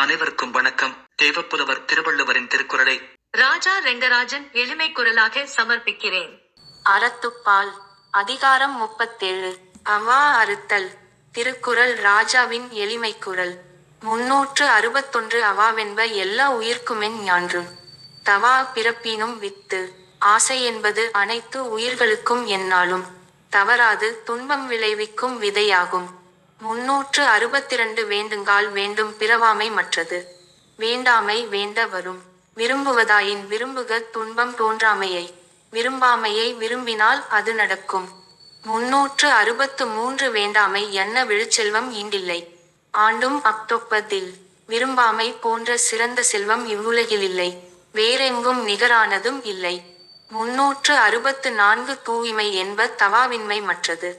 அனைவருக்கும் வணக்கம். தேவப்புலவர் திருவள்ளுவரின் திருக்குறளை ராஜா ரெங்கராஜன் எளிமை குரலாக சமர்ப்பிக்கிறேன். அறத்துப்பால் அதிகாரம் முப்பத்தேழு அவா அறுத்தல் திருக்குறள் ராஜாவின் எளிமை குரல். முன்னூற்று அறுபத்தொன்று அவாவென்ப எல்லா உயிர்க்குமென் ஞான்றும் தவா பிறப்பினும் வித்து ஆசை என்பது அனைத்து உயிர்களுக்கும் எந்நாளும் தவறாது துன்பம் விளைவிக்கும் விதையாகும். முன்னூற்று அறுபத்திரண்டு வேண்டுங்கால் வேண்டும் பிறவாமை மற்றது. வேண்டாமை வேண்ட வரும் விரும்புவதாயின் விரும்புக துன்பம் தோன்றாமையை. விரும்பாமையை விரும்பினால் அது நடக்கும். முன்னூற்று அறுபத்து மூன்று வேண்டாமை என்ன விழுச்செல்வம் ஈண்டில்லை. ஆண்டும் அக்தொப்பதில் விரும்பாமை போன்ற சிறந்த செல்வம் இவ்வுலகில் இல்லை வேறெங்கும் நிகரானதும் இல்லை. முன்னூற்று அறுபத்து நான்கு தூய்மை என்ப தவாவின்மை மற்றது.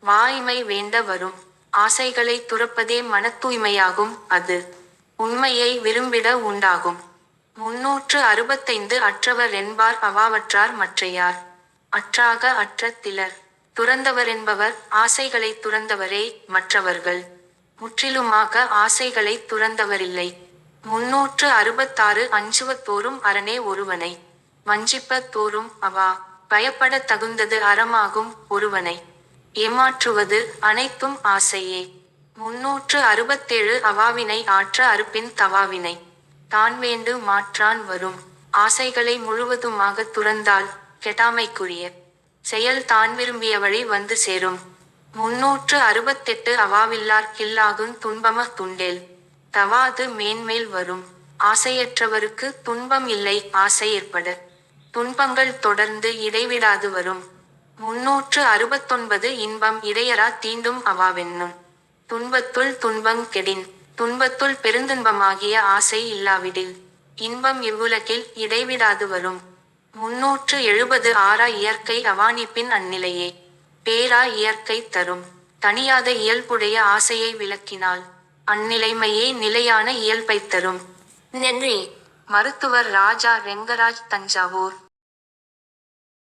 வாய்மை வேண்ட வரும் ஆசைகளை துறப்பதே மன தூய்மையாகும் அது. உண்மையை விரும்பிட உண்டாகும். முன்னூற்று அறுபத்தைந்து அற்றவர் என்பார் அவாவற்றார் மற்றையார். அற்றாக அற்ற திலர். துறந்தவர் என்பவர் ஆசைகளை துறந்தவரே மற்றவர்கள். முற்றிலுமாக ஆசைகளை துறந்தவரில்லை. முன்னூற்று அறுபத்தாறு அஞ்சுவத்தோறும் அரணே ஒருவனை. வஞ்சிப்பத் தோறும் அவா. பயப்பட தகுந்தது அறமாகும் ஒருவனை. ஏமாற்றுவது அனைத்தும் ஆசையே. முன்னூற்று அறுபத்தேழு அவாவினை ஆற்ற அறுப்பின் தவாவினை. தான் வேண்டு மாற்றான் வரும். ஆசைகளை முழுவதுமாக துறந்தால் கெட்டாமைக்குரிய. செயல் தான் விரும்பிய வழி வந்து சேரும். முன்னூற்று அறுபத்தெட்டு அவாவில்லார் கில்லாகும் துன்பம துண்டேல். தவாது மேன்மேல் வரும். ஆசையற்றவருக்கு துன்பம் இல்லை ஆசை ஏற்பட. துன்பங்கள் தொடர்ந்து இடைவிடாது வரும். முன்னூற்று அறுபத்தொன்பது இன்பம் இடையரா தீண்டும் அவாவென்னும். துன்பத்துள் துன்பங் கெடின். துன்பத்துள் பெருந்துன்பமாகிய ஆசை இல்லாவிடில் இன்பம் இவ்வுலகில் இடைவிடாது வரும். முன்னூற்று எழுபது ஆறா இயற்கை அவானிப்பின் அந்நிலையே. பேரா இயற்கை தரும். தனியாத இயல்புடைய ஆசையை விளக்கினால். அந்நிலைமையே நிலையான இயல்பைத் தரும். நன்றி. மருத்துவர் ராஜா ரெங்கராஜ் தஞ்சாவூர்.